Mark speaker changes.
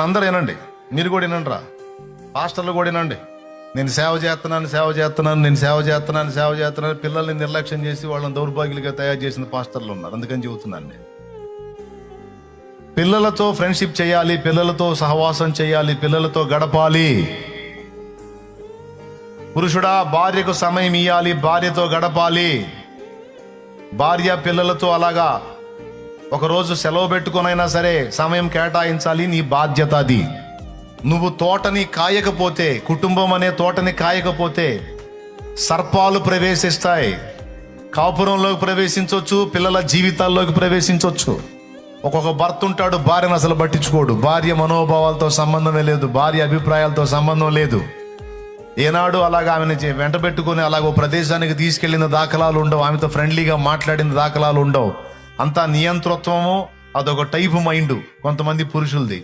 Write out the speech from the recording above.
Speaker 1: అందరూ వినండి మీరు కూడా వినండి రా పాస్టర్లు కూడా వినండి. నేను సేవ చేస్తున్నాను సేవ చేస్తున్నాను నేను సేవ చేస్తున్నాను సేవ చేస్తున్నాను. పిల్లల్ని నిర్లక్ష్యం చేసి వాళ్ళని దౌర్భాగ్యులుగా తయారు చేసిన పాస్టర్లు ఉన్నారు. అందుకని చెబుతున్నాను నేను. పిల్లలతో ఫ్రెండ్షిప్ చేయాలి పిల్లలతో సహవాసం చేయాలి పిల్లలతో గడపాలి. పురుషుడా భార్యకు సమయం ఇవ్వాలి భార్యతో గడపాలి. భార్య పిల్లలతో అలాగా ఒకరోజు సెలవు పెట్టుకొనైనా సరే సమయం కేటాయించాలి నీ బాధ్యత అది. నువ్వు తోటని కాయకపోతే కుటుంబం అనే తోటని కాయకపోతే సర్పాలు ప్రవేశిస్తాయి. కాపురంలోకి ప్రవేశించవచ్చు పిల్లల జీవితాల్లోకి ప్రవేశించవచ్చు ఒక్కొక్క భర్త ఉంటాడు భార్యను అసలు పట్టించుకోడు. భార్య మనోభావాలతో సంబంధమే లేదు భార్య అభిప్రాయాలతో సంబంధం లేదు. ఏనాడు అలాగ ఆమెను వెంట పెట్టుకుని అలాగ ప్రదేశానికి తీసుకెళ్ళిన దాఖలాలు ఉండవు. ఆమెతో ఫ్రెండ్లీగా మాట్లాడిన దాఖలాలు ఉండవు. అంతా నియంతృత్వము అదొక టైపు మైండ్ కొంతమంది పురుషులది.